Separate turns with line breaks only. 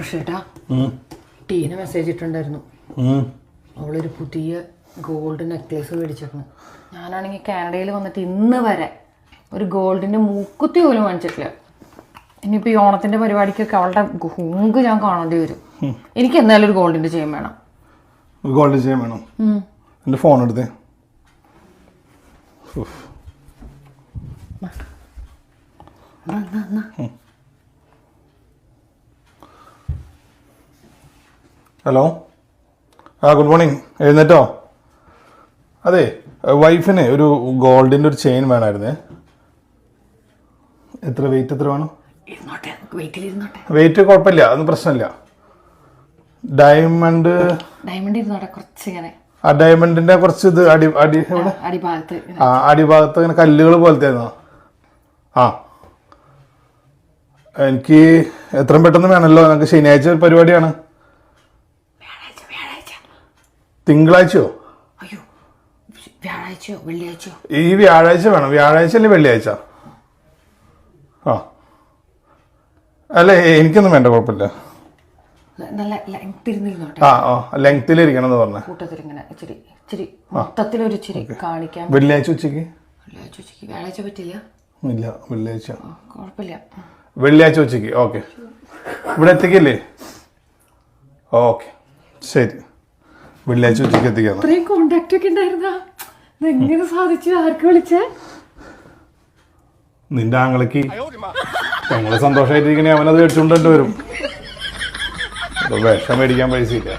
കൃഷിട്ടാ Tina message ഇട്ടുണ്ടായിരുന്നു അവളൊരു പുതിയ gold necklace മേടിച്ചിരുന്നു ഞാനാണെങ്കിൽ കാനഡയിൽ വന്നിട്ട് ഇന്ന് വരെ ഒരു ഗോൾഡിന്റെ മൂക്കുത്തി പോലും വാങ്ങിച്ചിട്ടില്ല. ഇനിയിപ്പോൾ ഈ ഓണത്തിന്റെ പരിപാടിക്കൊക്കെ അവളുടെ ഹുങ്ക് ഞാൻ കാണേണ്ടി വരും. എനിക്ക് എന്തായാലും ഒരു ഗോൾഡിന്റെ ചെയിൻ വേണം.
ഗോൾഡ് ചെയ്യാൻ വേണം. എന്റെ ഫോൺ എടുത്തേ.
എന്നാ,
ഹലോ ആ ഗുഡ് മോർണിംഗ് എഴുന്നേറ്റോ? അതെ വൈഫിന് ഒരു ഗോൾഡിന്റെ ഒരു ചെയിൻ വേണമായിരുന്നേ എത്ര വെയിറ്റ് എത്ര വേണം? വെയിറ്റ് കുഴപ്പമില്ല അതൊന്നും പ്രശ്നമില്ല. ഡയമണ്ട്
ഡയമണ്ട്
ആ ഡയമണ്ടിന്റെ കുറച്ച് ഇത് അടി അടി
അടിഭാഗത്ത്.
ആ അടിഭാഗത്ത് ഇങ്ങനെ കല്ലുകൾ പോലത്തെ ആ. എനിക്ക് എത്രയും പെട്ടെന്ന് വേണമല്ലോ നമുക്ക് ശനിയാഴ്ച ഒരു പരിപാടിയാണ്
വ്യാഴാഴ്ച വ്യാഴാഴ്ച
തിങ്കളാഴ്ചയോ?
അയ്യോ വ്യാഴാഴ്ചയോ വെള്ളിയാഴ്ചയോ?
ഈ വ്യാഴാഴ്ച വേണം. വ്യാഴാഴ്ച അല്ലെ വെള്ളിയാഴ്ച? ആ. അല്ല എനിക്കൊന്നും വേണ്ട കുഴപ്പമില്ല.
നല്ല ലെങ്ത് ഇരുന്നിരുന്നോട്ടെ
ആ ആ ലെങ്തിലിരിക്കണം എന്ന് പറഞ്ഞ
ഇച്ചിരി ഇച്ചിരി മൊത്തത്തിലൊരു ഇച്ചിരി കാണിക്കാൻ
വെള്ളിയാഴ്ച ഉച്ചയ്ക്ക്?
വെള്ളിയാഴ്ച ഉച്ചയ്ക്ക്. വ്യാഴാഴ്ച പറ്റില്ല?
ഇല്ല വെള്ളിയാഴ്ച.
ആ, കുഴപ്പമില്ല.
വെള്ളിയാഴ്ച ഉച്ചയ്ക്ക്. ഓക്കെ. ഇവിടെ എത്തിക്കില്ലേ? ഓക്കെ. ശരി. വെള്ളിയാഴ്ച ഉച്ചയ്ക്ക് എത്തിക്കാം
ഇത്രയും കോണ്ടാക്ട് ഒക്കെ ഉണ്ടായിരുന്ന? എങ്ങനെ സാധിച്ചു? ആർക്ക് വിളിച്ചേ?
നിന്റെ ആങ്ങളക്ക്. ഞങ്ങൾ സന്തോഷമായിട്ടിരിക്കണേ അവനത് മേടിച്ചുകൊണ്ടു വരും. വിഷം മേടിക്കാൻ പൈസ ഇല്ല